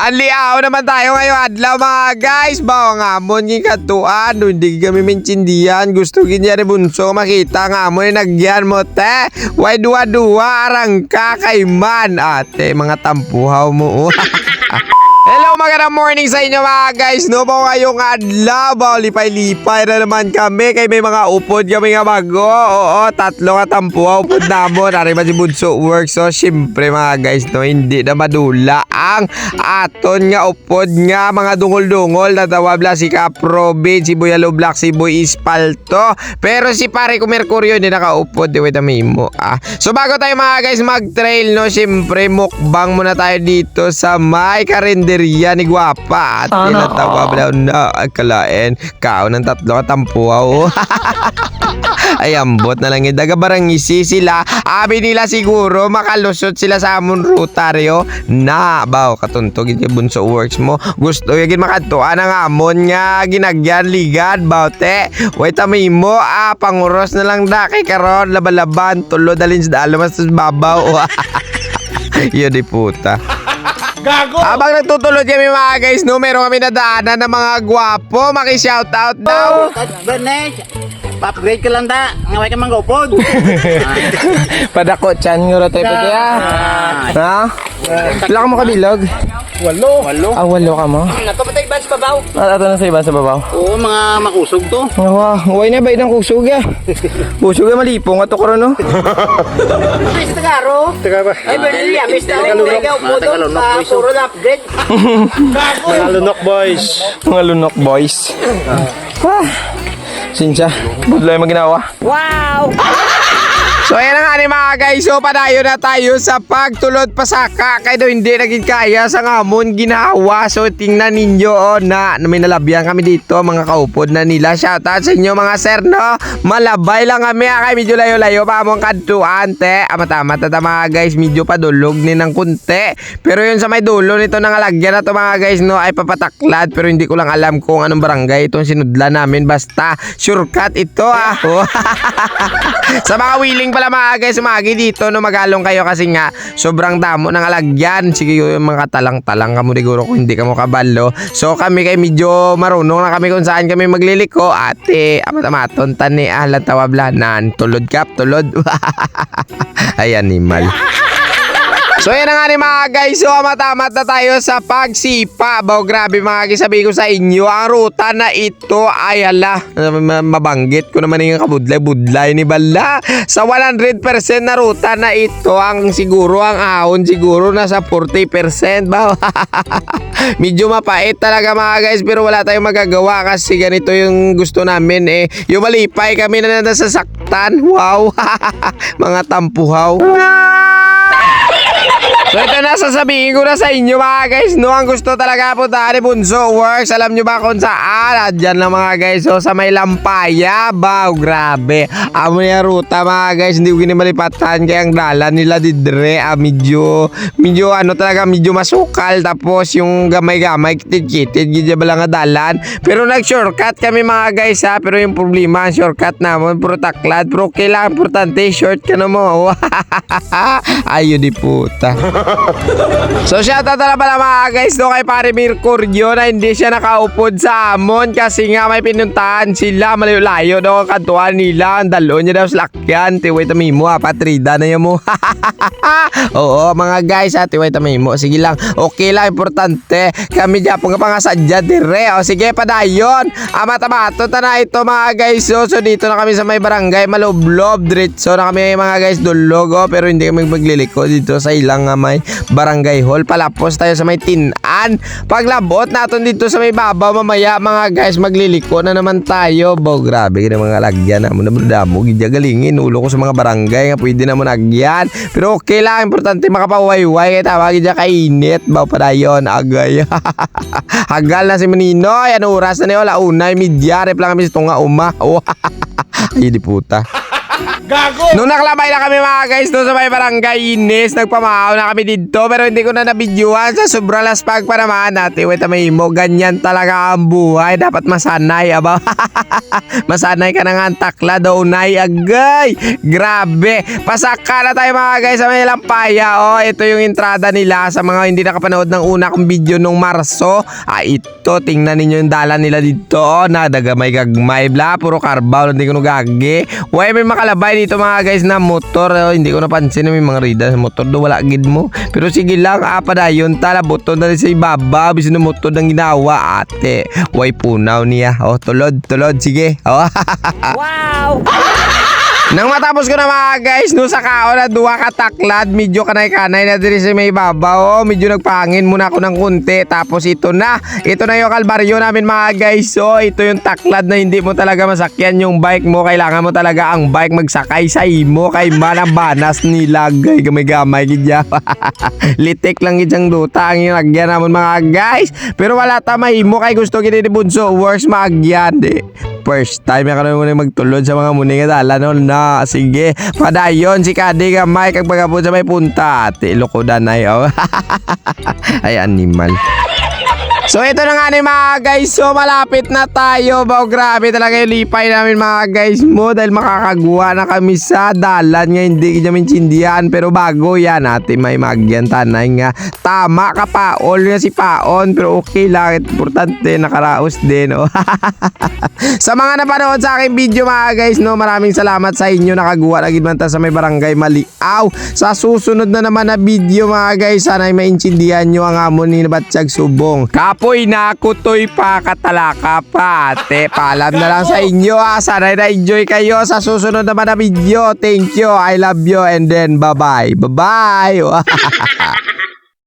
Anliaw naman tayo ngayong adlaw mga guys. Bawa nga mo ng katuan. Hindi kami mintindihan. Gusto ginya ni Bunso makita nga mo yung nagyan mo te. Why duwa-duwa arang ka kay man. Ate, mga tampuhaw mo. Hello, magandang morning sa inyo mga guys. No po ngayong adlaw. Lipay-lipay na naman kami. Kay may mga upod kami nga bago. Oo, tatlo nga tampuha upod namon. Ari ba si Bunso work. So, syempre mga guys, no, hindi na madula ang aton nga upod nga mga dungol-dungol na tawabla si Caprobin, si Boy Black, si Boy Ispalto. Pero si pare ko Mercurio hindi nakaupod. Wait a mo. Ah. So, bago tayo mga guys mag-trail, no, syempre mukbang muna tayo dito sa may karinderya ni Guapa. At Sana tinatawag daw na akalain. Kao ng tatlo katampuaw. Ay, ambot na lang yung barangisi sila. Abi nila siguro makalusot sila sa amon rutaryo na baw katuntog yung bunso works mo. Gusto yung makatuan ang amon nga ginagyan ligad baw te. Wait tami mo ah panguros na lang da kay karon labalaban tulo dalin sa dalo mas babaw. Yun di puta. Gago! Habang nagtutulog kami mga guys, no, meron kami nadaanan ng mga gwapo. Maki-shoutout daw. Bernes, pa-upgrade ka lang da. Ngaway ka manggopod. Padako chan nga tayo pa kaya. Ha? Pila ka mo kabilog? Walo! Walo. Ah, walo ka mo? Sa babaw? Ah, ato na sa iba sa babaw. Oo, mga makusog to. Nawa, huwag na ba ng kusog ya? Kusog ya malipong ato karon no? Ay, sa Tagaro. Teka ba? Ay, Bernes, ya. Tagalunok. Ikaw po Ah, doon pa puro na upgrade. Mga lunok boys! Mga lunok boys. Ah. Sinsya, budlay mo ginawa. Wow! So ayan na nga ni mga guys, so padayo na tayo sa pagtulod pasaka kay daw hindi naging kaya sa ngamon ginawa. So tingnan ninyo oh, na, may nalabyan kami dito mga kaupod na nila. Shoutout sa inyo mga sir no. Malabay lang kami ah, kay medyo layo-layo pa among kadtuan te. Amat-amat na mga guys, medyo padulog ni ng kunti. Pero yun sa may dulo nito nang alagyan na to mga guys no ay papataklad pero hindi ko lang alam kung anong barangay itong sinudla namin basta shortcut ito ah. Oh. sa mga willing pala mga guys, umagi dito no magalong kayo kasi nga sobrang damo ng alagyan. Sige yung mga talang-talang kamo siguro kung hindi kamo kabalo. So kami kay medyo marunong na kami kung saan kami magliliko. Ate, amat-amaton tani ahlan tawablanan. Tulod kap, tulod. Ay animal. So yan nga ni mga guys, so matamat na tayo sa pagsipa. Baw grabe mga guys, sabi ko sa inyo, ang ruta na ito ay hala, ma- mabanggit ko naman yung kabudlay-budlay ni Bala. Sa 100% na ruta na ito, ang siguro, ang ahon siguro nasa 40% ba? Medyo mapait talaga mga guys, pero wala tayong magagawa kasi ganito yung gusto namin eh. Yung malipay kami na nasasaktan. Wow! mga tampuhaw. So ito na sasabihin ko na sa inyo mga guys no Ang gusto talaga po ni Bunso Works. Alam nyo ba kung saan? Diyan lang mga guys So sa may Lampaya. Wow grabe. Amo niya ruta mga guys Hindi ko ginimalipatan Kaya ang dala nila didre ah, Medyo Medyo ano talaga Medyo masukal. Tapos yung gamay-gamay Kitid-kitid Gidya ba lang dalan. Pero nag-shortcut kami mga guys ha Pero yung problema Ang shortcut namon Puro taklad. Pero okay lang Importante short ka na mo. Ayo di puta So shoutout na pala mga guys no kay pare Mercurio na hindi siya nakaupod sa amon kasi nga may pinuntahan sila malayo-layo daw ang kantuan nila. Ang dalo niya daw sa lakyan tiway tamimo ha patrida na yan mo. Oo mga guys ha tiway tamimo. Sige lang okay lang importante. Kami dyan po nga pangasadya dire. O sige padayon. Amat-amato ta na ito mga guys so, so dito na kami sa may barangay maloblob diretso na kami mga guys dulog oh, pero hindi kami magliliko dito sa ilang nga may barangay hall. Palapos tayo sa may tinan. Paglabot natin dito sa may baba mamaya mga guys magliliko na naman tayo. Bo grabe na mga lagyan na mo na damo gidya galingin ulo ko sa mga barangay nga pwede na mo nagyan. Pero okay lang importante makapawayway kay tawag gidya kainit baw pa dayon agay. Hagal na si Maninoy. Ano oras na niyo? Launay, midya. Rep lang kami sa tunga uma. Oh, Ay, di puta. Gago! Nung naklabay na kami mga guys doon sa may barangay Ines, nagpamahaw na kami dito pero hindi ko na nabidyuhan sa sobrang laspag pa naman natin. Wait, may mo, ganyan talaga ang buhay. Dapat masanay, aba. masanay ka na nga ang takla daw, nay, agay. Grabe. Pasaka na tayo mga guys sa may lampaya. Oh, ito yung entrada nila sa mga hindi nakapanood ng una kong video nung Marso. Ah, ito, tingnan ninyo yung dalan nila dito. Oh, nadagamay gagmay bla, puro karbaw, hindi ko nagagi. Way, may makalabay dito mga guys na motor. Oh, hindi ko napansin na may mga rida sa motor do wala gid mo. Pero sige lang, apa na yun, tala buto na sa ibaba. Bisin na motor ng ginawa, ate. Way, punaw niya. Oh, tulod, tulod, sige. Oh, Nang matapos ko na mga guys, no sa kaon na duwa ka taklad, medyo kanay-kanay na diri sa may babaw. Oh, medyo nagpangin muna ako ng kunti. Tapos ito na, ito na yung kalbaryo namin mga guys. So, ito yung taklad na hindi mo talaga masakyan yung bike mo. Kailangan mo talaga ang bike magsakay sa imo. Kay manang banas nilagay gamay-gamay gidya. Litik lang gidyang duta ang ilagyan namon mga guys. Pero wala tamay mo kay gusto gini ni Bunso. Works magyan di. First time ka muna magtulod sa mga muning dala no na. Sige. Padayon si Kadi ka Mike kag pagapon sa may punta. Ate lokodan ay oh. ay animal. So ito na nga ni mga guys, so malapit na tayo. Bao grabe talaga yung lipay namin mga guys mo dahil makakagawa na kami sa dalan nga hindi namin sindihan. Pero bago yan natin may magyan tanay nga. Tama ka paol nga si Paon pero okay lang. Importante nakaraos din. Oh. sa mga napanood sa aking video mga guys, no, maraming salamat sa inyo nakagawa na gid man sa may barangay Maliaw. Sa susunod na naman na video mga guys, sana ay maintindihan nyo ang amon ni Batsyag Subong. Kapoy na kutoy pa katalaka pa. Paalam na lang sa inyo ha. Sana na-enjoy kayo sa susunod naman na video. Thank you. I love you. And then bye-bye. Bye-bye.